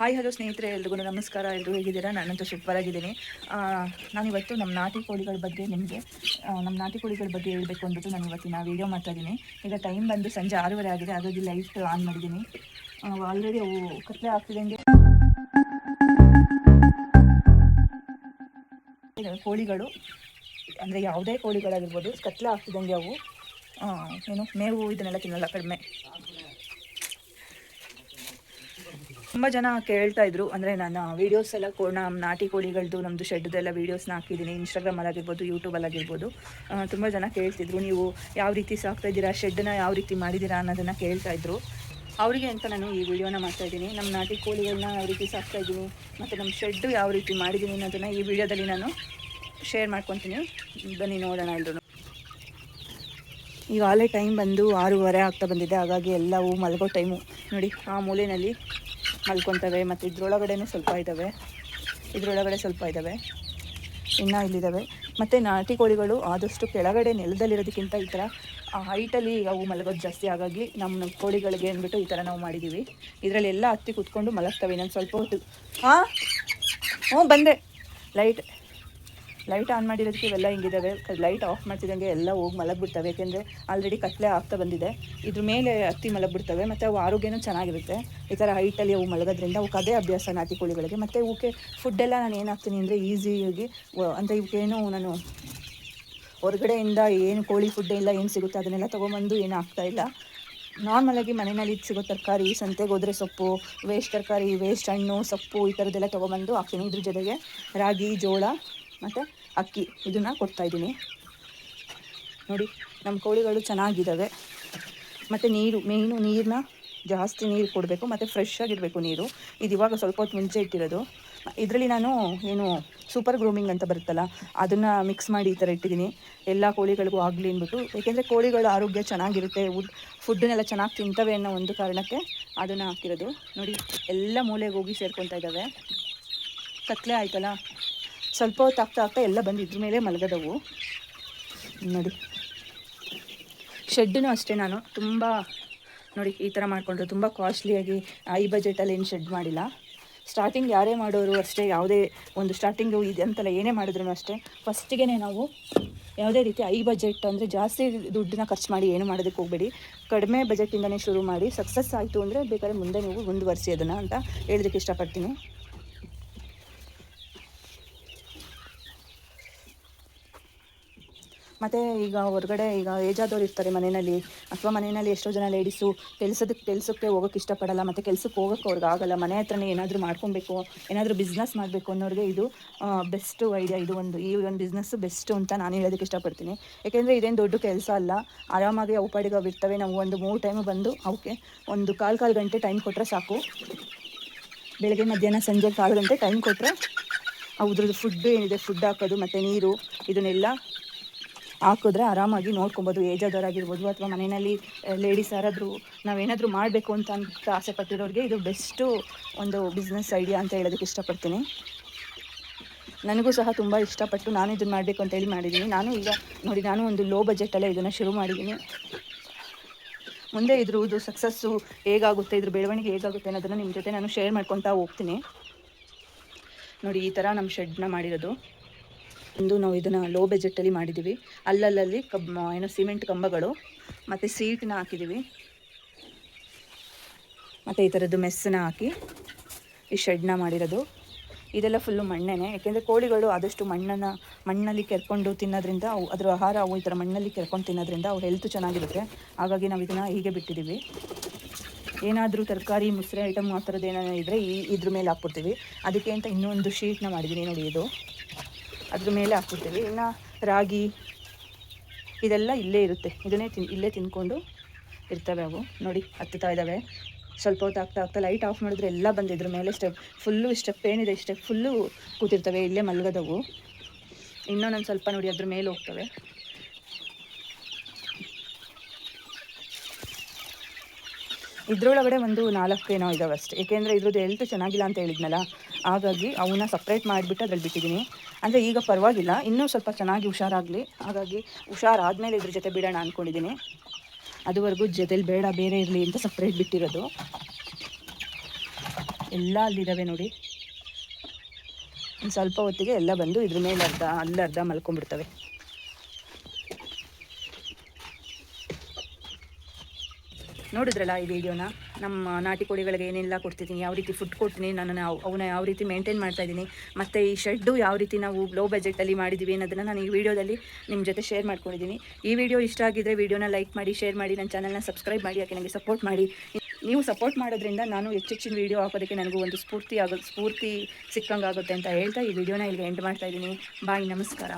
Hi hello ಸ್ನೇಹಿತರೆ, ಎಲ್ರಿಗೂ ನಮಸ್ಕಾರ ಎಲ್ಲರೂ ಹೇಗಿದ್ದೀರಾ? ನಾನಂತೂ ಆಗಿದ್ದೀನಿ ನಾನಿವತ್ತು ನಮ್ಮ ನಾಟಿ ಕೋಳಿಗಳ ಬಗ್ಗೆ ನಿಮಗೆ ನಮ್ಮ ನಾಟಿ ಕೋಳಿಗಳ ಬಗ್ಗೆ ಹೇಳಬೇಕು ಅಂದ್ಬಿಟ್ಟು ನಾನು ಇವತ್ತಿನ ವೀಡಿಯೋ ಮಾಡ್ತಾಯಿದ್ದೀನಿ ಈಗ ಟೈಮ್ ಬಂದು ಸಂಜೆ ಆರೂವರೆ ಆಗಿದೆ, ಹಾಗಾಗಿ ಲೈಟ್ ಆನ್ ಮಾಡಿದ್ದೀನಿ. ಆಲ್ರೆಡಿ ಅವು ಕತ್ಲೆ ಆಗ್ತಿದ್ದಂಗೆ ಕೋಳಿಗಳು, ಅಂದರೆ ಯಾವುದೇ ಕೋಳಿಗಳಾಗಿರ್ಬೋದು ಕತ್ಲೆ ಆಗ್ತಿದ್ದಂಗೆ ಅವು. ಏನು ಮೇವು ಇದನ್ನೆಲ್ಲ ತಿನ್ನಲ್ಲ ಕಡಿಮೆ. ತುಂಬ ಜನ ಕೇಳ್ತಾ ಇದ್ರು. ಅಂದರೆ ನಾನು ವೀಡಿಯೋಸ್ ಎಲ್ಲ ಕೋ ನಮ್ಮ ನಾಟಿ ಕೋಳಿಗಳದ್ದು ನಮ್ಮದು ಶೆಡ್ದೆಲ್ಲ ವೀಡಿಯೋಸ್ನ ಹಾಕಿದ್ದೀನಿ. ಇನ್ಸ್ಟಾಗ್ರಾಮ್ ಆಗಿರ್ಬೋದು ಯೂಟ್ಯೂಬ್ ಆಗಿರ್ಬೋದು ತುಂಬ ಜನ ಕೇಳ್ತಿದ್ರು. ನೀವು ಯಾವ ರೀತಿ ಸಾಕ್ತಾ ಇದ್ದೀರಾ ಶೆಡ್ನ ಯಾವ ರೀತಿ ಮಾಡಿದ್ದೀರಾ ಅನ್ನೋದನ್ನು ಕೇಳ್ತಾ ಇದ್ರು. ಅವರಿಗೆ ಅಂತ ನಾನು ಈ ವಿಡಿಯೋನ ಮಾಡ್ತಾ ಇದ್ದೀನಿ. ನಮ್ಮ ನಾಟಿ ಕೋಳಿಗಳನ್ನ ಯಾವ ರೀತಿ ಸಾಕ್ತಾ ಇದ್ದೀನಿ ಮತ್ತು ನಮ್ಮ ಶೆಡ್ಡು ಯಾವ ರೀತಿ ಮಾಡಿದ್ದೀನಿ ಅನ್ನೋದನ್ನು ಈ ವಿಡಿಯೋದಲ್ಲಿ ನಾನು ಶೇರ್ ಮಾಡ್ಕೊತೀನಿ. ಬನ್ನಿ ನೋಡೋಣ ಎಲ್ಲರೂ ಈಗ ಆಲೇ ಟೈಮ್ ಬಂದು ಆರೂವರೆ ಆಗ್ತಾ ಬಂದಿದೆ. ಹಾಗಾಗಿ ಎಲ್ಲವೂ ಮಲಗೋ ಟೈಮು ನೋಡಿ, ಆ ಮೂಲೆಯಲ್ಲಿ ಮಲ್ಕೊತವೆ ಮತ್ತು ಇದ್ರೊಳಗಡೆನೂ ಸ್ವಲ್ಪ ಇದ್ದಾವೆ ಇದ್ರೊಳಗಡೆ ಸ್ವಲ್ಪ ಇದ್ದಾವೆ ಇನ್ನು ಇಲ್ಲಿದ್ದಾವೆ ಮತ್ತು ನಾಟಿ ಕೋಳಿಗಳು ಆದಷ್ಟು ಕೆಳಗಡೆ ನೆಲದಲ್ಲಿರೋದಕ್ಕಿಂತ ಈ ಥರ ಹೈಟಲ್ಲಿ ಅವು ಮಲಗೋದು ಜಾಸ್ತಿ ಹಾಗಾಗಿ ನಮ್ಮ ಕೋಳಿಗಳಿಗೆ ಅಂದ್ಬಿಟ್ಟು ಈ ಥರ ನಾವು ಮಾಡಿದ್ದೀವಿ. ಇದರಲ್ಲಿ ಎಲ್ಲ ಹತ್ತಿ ಕುತ್ಕೊಂಡು ಮಲಗ್ತವೆ. ಇನ್ನೊಂದು ಸ್ವಲ್ಪ ಹೊತ್ತು ಹಾಂ ಹ್ಞೂ, ಬಂದೆ. ಲೈಟ್ ಲೈಟ್ ಆನ್ ಮಾಡಿರೋದಕ್ಕೆ ಇವೆಲ್ಲ ಹಿಂಗಿದ್ದಾವೆ ಲೈಟ್ ಆಫ್ ಮಾಡ್ತಿದ್ದಂಗೆ ಎಲ್ಲ ಹೋಗಿ ಮಲಗಿಬಿಡ್ತವೆ. ಯಾಕೆಂದರೆ ಆಲ್ರೆಡಿ ಕತ್ಲೆ ಆಗ್ತಾ ಬಂದಿದೆ. ಇದ್ರ ಮೇಲೆ ಹತ್ತಿ ಮಲಗಿಬಿಡ್ತವೆ. ಮತ್ತು ಅವು ಆರೋಗ್ಯನೂ ಚೆನ್ನಾಗಿರುತ್ತೆ. ಈ ಥರ ಹೈಟಲ್ಲಿ ಅವು ಮಲಗೋದ್ರಿಂದ ಅವಕ್ಕೆ ಅದೇ ಅಭ್ಯಾಸ ನಾಟಿ ಕೋಳಿಗಳಿಗೆ. ಮತ್ತು ಇವಕ್ಕೆ ಫುಡ್ಡೆಲ್ಲ ನಾನು ಏನು ಹಾಕ್ತೀನಿ ಅಂದರೆ ಈಸಿಯಾಗಿ ಅಂದರೆ ಇವಕ್ಕೇನು ನಾನು ಹೊರಗಡೆಯಿಂದ ಏನು ಕೋಳಿ ಫುಡ್ ಇಲ್ಲ, ಏನು ಸಿಗುತ್ತೆ ಅದನ್ನೆಲ್ಲ ತೊಗೊಂಬಂದು ಏನು ಆಗ್ತಾ ಇಲ್ಲ. ನಾರ್ಮಲಾಗಿ ಮನೆಯಲ್ಲಿ ಸಿಗೋ ತರಕಾರಿ ಸಂತೆಗೆ ಹೋದರೆ ಸೊಪ್ಪು, ವೇಸ್ಟ್ ತರಕಾರಿ, ವೇಸ್ಟ್ ಹಣ್ಣು, ಸೊಪ್ಪು ಈ ಥರದ್ದೆಲ್ಲ ತೊಗೊಂಬಂದು ಹಾಕ್ತೀನಿ. ಇದ್ರ ಜೊತೆಗೆ ರಾಗಿ, ಜೋಳ ಮತ್ತು ಅಕ್ಕಿ ಇದನ್ನು ಕೊಡ್ತಾಯಿದ್ದೀನಿ ನೋಡಿ ನಮ್ಮ ಕೋಳಿಗಳು ಚೆನ್ನಾಗಿದ್ದಾವೆ ಮತ್ತು ನೀರು, ಮೇಯ್ನು ನೀರನ್ನ ಜಾಸ್ತಿ ನೀರು ಕೊಡಬೇಕು, ಮತ್ತು ಫ್ರೆಶ್ ಆಗಿರಬೇಕು ನೀರು. ಇದು ಇವಾಗ ಸ್ವಲ್ಪ ಹೊತ್ತು ಮುಂಚೆ ಇಟ್ಟಿರೋದು. ಇದರಲ್ಲಿ ನಾನು ಏನು ಸೂಪರ್ ಗ್ರೂಮಿಂಗ್ ಅಂತ ಬರುತ್ತಲ್ಲ, ಅದನ್ನು ಮಿಕ್ಸ್ ಮಾಡಿ ಈ ಥರ ಇಟ್ಟಿದ್ದೀನಿ. ಎಲ್ಲ ಕೋಳಿಗಳಿಗೂ ಆಗಲಿ ಅಂದ್ಬಿಟ್ಟು. ಏಕೆಂದರೆ ಕೋಳಿಗಳ ಆರೋಗ್ಯ ಚೆನ್ನಾಗಿರುತ್ತೆ ವುಡ್ ಫುಡ್ಡನ್ನೆಲ್ಲ ಚೆನ್ನಾಗಿ ತಿಂತವೆ ಅನ್ನೋ ಒಂದು ಕಾರಣಕ್ಕೆ ಅದನ್ನು ಹಾಕಿರೋದು. ನೋಡಿ, ಎಲ್ಲ ಮೂಲೆಗೆ ಹೋಗಿ ಸೇರ್ಕೊತಾ ಇದ್ದಾವೆ ಕತ್ಲೆ ಆಯ್ತಲ್ಲ? ಸ್ವಲ್ಪ ಹೊತ್ತು ಆಗ್ತಾ ಆಗ್ತಾ ಎಲ್ಲ ಬಂದು ಇದ್ರ ಮೇಲೆ ಮಲಗದವು. ನೋಡಿ. ಶೆಡ್ಡೂ ಅಷ್ಟೇ ನಾನು. ತುಂಬ ನೋಡಿ, ಈ ಥರ ಮಾಡಿಕೊಂಡ್ರು. ತುಂಬ ಕಾಸ್ಟ್ಲಿಯಾಗಿ ಐ ಬಜೆಟಲ್ಲಿ ಏನು ಶೆಡ್ ಮಾಡಿಲ್ಲ. ಸ್ಟಾರ್ಟಿಂಗ್ ಯಾರೇ ಮಾಡೋರು ಅಷ್ಟೇ, ಯಾವುದೇ ಒಂದು ಸ್ಟಾರ್ಟಿಂಗು ಇದೆ ಅಂತಲ್ಲ ಏನೇ ಮಾಡಿದ್ರು ಅಷ್ಟೇ. ಫಸ್ಟಿಗೆ ನಾವು ಯಾವುದೇ ರೀತಿ ಐ ಬಜೆಟ್ ಅಂದರೆ ಜಾಸ್ತಿ ದುಡ್ಡನ್ನ ಖರ್ಚು ಮಾಡಿ ಏನು ಮಾಡೋದಕ್ಕೆ ಹೋಗಬೇಡಿ. ಕಡಿಮೆ ಬಜೆಟಿಂದನೇ ಶುರು ಮಾಡಿ. ಸಕ್ಸಸ್ ಆಯಿತು ಅಂದರೆ ಬೇಕಾದ್ರೆ ಮುಂದೆ ನೀವು ಮುಂದುವರಿಸಿ ಅದನ್ನು ಅಂತ ಹೇಳೋದಕ್ಕೆ ಇಷ್ಟಪಡ್ತೀನಿ. ಮತ್ತು ಈಗ ಹೊರಗಡೆ ಈಗ ಏಜ್ ಆದವ್ರು ಇರ್ತಾರೆ ಮನೆಯಲ್ಲಿ. ಅಥವಾ ಮನೆಯಲ್ಲಿ ಎಷ್ಟೋ ಜನ ಲೇಡೀಸು ಕೆಲಸದಕ್ಕೆ ಕೆಲಸಕ್ಕೆ ಹೋಗೋಕೆ ಇಷ್ಟಪಡಲ್ಲ, ಮತ್ತು ಕೆಲಸಕ್ಕೆ ಹೋಗೋಕೆ ಅವ್ರಿಗೆ ಆಗಲ್ಲ. ಮನೆ ಹತ್ರನೇ ಏನಾದರೂ ಮಾಡ್ಕೊಬೇಕು, ಏನಾದರೂ ಬಿಸ್ನೆಸ್ ಮಾಡಬೇಕು ಅನ್ನೋರಿಗೆ ಇದು ಬೆಸ್ಟು ಐಡಿಯಾ ಇದು ಒಂದು, ಈ ಒಂದು ಬಿಸ್ನೆಸ್ಸು ಬೆಸ್ಟು ಅಂತ ನಾನು ಹೇಳೋದಕ್ಕೆ ಇಷ್ಟಪಡ್ತೀನಿ. ಯಾಕೆಂದರೆ ಇದೇನು ದೊಡ್ಡ ಕೆಲಸ ಅಲ್ಲ. ಆರಾಮಾಗಿ ಅವು ಪಾಡಿಗೆ ಅವು ಇರ್ತವೆ ನಾವು ಒಂದು ಮೂರು ಟೈಮು ಬಂದು ಅವಕ್ಕೆ ಒಂದು ಕಾಲು ಕಾಲು ಗಂಟೆ ಟೈಮ್ ಕೊಟ್ಟರೆ ಸಾಕು. ಬೆಳಗ್ಗೆ, ಮಧ್ಯಾಹ್ನ, ಸಂಜೆ ಕಾಲು ಗಂಟೆ ಟೈಮ್ ಕೊಟ್ಟರೆ ಅದ್ರದ್ದು ಫುಡ್ ಏನಿದೆ ಫುಡ್ ಹಾಕೋದು, ಮತ್ತು ನೀರು, ಇದನ್ನೆಲ್ಲ ಹಾಕಿದ್ರೆ ಆರಾಮಾಗಿ ನೋಡ್ಕೊಬೋದು ಏಜ್ ಆದವರಾಗಿರ್ಬೋದು ಅಥವಾ ಮನೆಯಲ್ಲಿ ಲೇಡೀಸ್ ಯಾರಾದರೂ ನಾವೇನಾದರೂ ಮಾಡಬೇಕು ಅಂತ ಅಂತ ಆಸೆ ಪಟ್ಟಿರೋರಿಗೆ ಇದು ಬೆಸ್ಟು ಒಂದು ಬಿಸ್ನೆಸ್ ಐಡಿಯಾ ಅಂತ ಹೇಳೋದಕ್ಕೆ ಇಷ್ಟಪಡ್ತೀನಿ. ನನಗೂ ಸಹ ತುಂಬ ಇಷ್ಟಪಟ್ಟು ನಾನು ಇದನ್ನು ಮಾಡಬೇಕು ಅಂತೇಳಿ ಮಾಡಿದ್ದೀನಿ. ನಾನು ಈಗ ನೋಡಿ, ನಾನು ಒಂದು ಲೋ ಬಜೆಟಲ್ಲೇ ಇದನ್ನು ಶುರು ಮಾಡಿದ್ದೀನಿ. ಮುಂದೆ ಇದ್ರದ್ದು ಸಕ್ಸಸ್ಸು ಹೇಗಾಗುತ್ತೆ, ಇದ್ರ ಬೆಳವಣಿಗೆ ಹೇಗಾಗುತ್ತೆ ಅನ್ನೋದನ್ನು ನಿಮ್ಮ ಜೊತೆ ನಾನು ಶೇರ್ ಮಾಡ್ಕೊತಾ ಹೋಗ್ತೀನಿ. ನೋಡಿ, ಈ ಥರ ನಮ್ಮ ಶೆಡ್ನ ಮಾಡಿರೋದು. ಒಂದು ನಾವು ಇದನ್ನು ಲೋ ಬಜೆಟಲ್ಲಿ ಮಾಡಿದ್ದೀವಿ ಅಲ್ಲಲ್ಲಲ್ಲಿ ಕಬ್ ಏನೋ ಸಿಮೆಂಟ್ ಕಂಬಗಳು, ಮತ್ತು ಸೀಟನ್ನ ಹಾಕಿದ್ದೀವಿ ಮತ್ತು ಈ ಥರದ್ದು ಮೆಸ್ಸನ್ನ ಹಾಕಿ ಈ ಶೆಡ್ನ ಮಾಡಿರೋದು. ಇದೆಲ್ಲ ಫುಲ್ಲು ಮಣ್ಣೇನೆ. ಯಾಕೆಂದರೆ ಕೋಳಿಗಳು ಆದಷ್ಟು ಮಣ್ಣನ್ನು, ಮಣ್ಣಲ್ಲಿ ಕೆರ್ಕೊಂಡು ತಿನ್ನೋದ್ರಿಂದ ಅವು, ಅದರ ಆಹಾರ ಅವು ಈ ಥರ ಮಣ್ಣಲ್ಲಿ ಕೆರ್ಕೊಂಡು ತಿನ್ನೋದ್ರಿಂದ ಅವು ಹೆಲ್ತ್ ಚೆನ್ನಾಗಿರುತ್ತೆ. ಹಾಗಾಗಿ ನಾವು ಇದನ್ನು ಹೀಗೆ ಬಿಟ್ಟಿದ್ದೀವಿ ಏನಾದರೂ ತರಕಾರಿ, ಮುಸ್ರೆ ಐಟಮ್ ಆ ಥರದ್ದು ಏನಾದರೂ ಇದ್ದರೆ ಈ, ಇದ್ರ ಮೇಲೆ ಹಾಕ್ಬಿಡ್ತೀವಿ. ಅದಕ್ಕೆ ಅಂತ ಇನ್ನೊಂದು ಶೀಟ್ನ ಮಾಡಿದ್ದೀನಿ ನೋಡಿ ಇದು. ಅದ್ರ ಮೇಲೆ ಹಾಕ್ಬಿಡ್ತೀವಿ. ಇನ್ನು ರಾಗಿ ಇದೆಲ್ಲ ಇಲ್ಲೇ ಇರುತ್ತೆ. ಇದನ್ನೇ ತಿನ್, ಇಲ್ಲೇ ತಿನ್ಕೊಂಡು ಇರ್ತವೆ ಅವು. ನೋಡಿ, ಹತ್ತುತ್ತಾ ಇದ್ದಾವೆ ಸ್ವಲ್ಪ ಹೊತ್ತು ಆಗ್ತಾ ಆಗ್ತಾ ಲೈಟ್ ಆಫ್ ಮಾಡಿದ್ರೆ ಎಲ್ಲ ಬಂದು ಇದ್ರ ಮೇಲೆ ಸ್ಟೆಪ್, ಫುಲ್ಲು ಸ್ಟೆಪ್ ಏನಿದೆ, ಸ್ಟೆಪ್ ಫುಲ್ಲು ಕೂತಿರ್ತವೆ. ಇಲ್ಲೇ ಮಲಗದವು. ಇನ್ನೂ ನಾನು ಸ್ವಲ್ಪ ನೋಡಿ, ಅದ್ರ ಮೇಲೆ ಹೋಗ್ತವೆ. ಇದ್ರೊಳಗಡೆ ಒಂದು ನಾಲ್ಕು ಏನೋ ಇದಾವೆ ಅಷ್ಟೇ. ಏಕೆಂದರೆ ಇದ್ರದ್ದು ಹೆಲ್ತ್ ಚೆನ್ನಾಗಿಲ್ಲ ಅಂತ ಹೇಳಿದ್ನಲ್ಲ. ಹಾಗಾಗಿ ಅವನ್ನ ಸಪ್ರೇಟ್ ಮಾಡಿಬಿಟ್ಟು ಅದ್ರಲ್ಲಿ ಬಿಟ್ಟಿದ್ದೀನಿ. ಅಂದರೆ ಈಗ ಪರವಾಗಿಲ್ಲ, ಇನ್ನೂ ಸ್ವಲ್ಪ ಚೆನ್ನಾಗಿ ಹುಷಾರಾಗಲಿ. ಹಾಗಾಗಿ ಹುಷಾರಾದಮೇಲೆ ಇದ್ರ ಜೊತೆ ಬಿಡೋಣ ಅಂದ್ಕೊಂಡಿದ್ದೀನಿ ಅದುವರೆಗೂ ಜೊತೆಲಿ ಬೇಡ, ಬೇರೆ ಇರಲಿ ಅಂತ ಸಪ್ರೇಟ್ ಬಿಟ್ಟಿರೋದು. ಎಲ್ಲ ಅಲ್ಲಿದ್ದಾವೆ ನೋಡಿ. ಒಂದು ಸ್ವಲ್ಪ ಹೊತ್ತಿಗೆ ಎಲ್ಲ ಬಂದು ಇದ್ರ ಮೇಲೆ ಅರ್ಧ, ಅಲ್ಲರ್ಧ ಮಲ್ಕೊಂಡ್ಬಿಡ್ತವೆ. ನೋಡಿದ್ರಲ್ಲ ಈ ವಿಡಿಯೋನ? ನಮ್ಮ ನಾಟಿ ಕೋಳಿಗಳಿಗೆ ಏನೆಲ್ಲ ಕೊಡ್ತಿದ್ದೀನಿ, ಯಾವ ರೀತಿ ಫುಡ್ ಕೊಡ್ತೀನಿ ನಾನು ಅವನ್ನ ಯಾವ ರೀತಿ ಮೇಂಟೈನ್ ಮಾಡ್ತಾ ಇದ್ದೀನಿ, ಮತ್ತು ಈ ಶೆಡ್ಡು ಯಾವ ರೀತಿ ನಾವು ಲೋ ಬಜೆಟಲ್ಲಿ ಮಾಡಿದ್ದೀವಿ ಅನ್ನೋದನ್ನು ನಾನು ಈ ವಿಡಿಯೋದಲ್ಲಿ ನಿಮ್ಮ ಜೊತೆ ಶೇರ್ ಮಾಡ್ಕೊಂಡಿದ್ದೀನಿ. ಈ ವಿಡಿಯೋ ಇಷ್ಟ ಆಗಿದ್ದರೆ ವಿಡಿಯೋನ ಲೈಕ್ ಮಾಡಿ ಶೇರ್ ಮಾಡಿ, ನನ್ನ ಚಾನಲ್ನ ಸಬ್ಸ್ಕ್ರೈಬ್ ಮಾಡಿ, ಯಾಕೆ ನನಗೆ ಸಪೋರ್ಟ್ ಮಾಡಿ. ನೀವು ಸಪೋರ್ಟ್ ಮಾಡೋದ್ರಿಂದ ನಾನು ಹೆಚ್ಚೆಚ್ಚಿನ ವಿಡಿಯೋ ಹಾಕೋದಕ್ಕೆ ನನಗೂ ಒಂದು ಸ್ಫೂರ್ತಿ ಆಗೋ, ಸ್ಫೂರ್ತಿ ಸಿಕ್ಕಂಗಾಗುತ್ತೆ ಅಂತ ಹೇಳ್ತಾ ಈ ವಿಡಿಯೋನ ಇಲ್ಲಿಗೆ ಎಂಡ್ ಮಾಡ್ತಾ ಇದ್ದೀನಿ. ಬಾಯ್, ನಮಸ್ಕಾರ.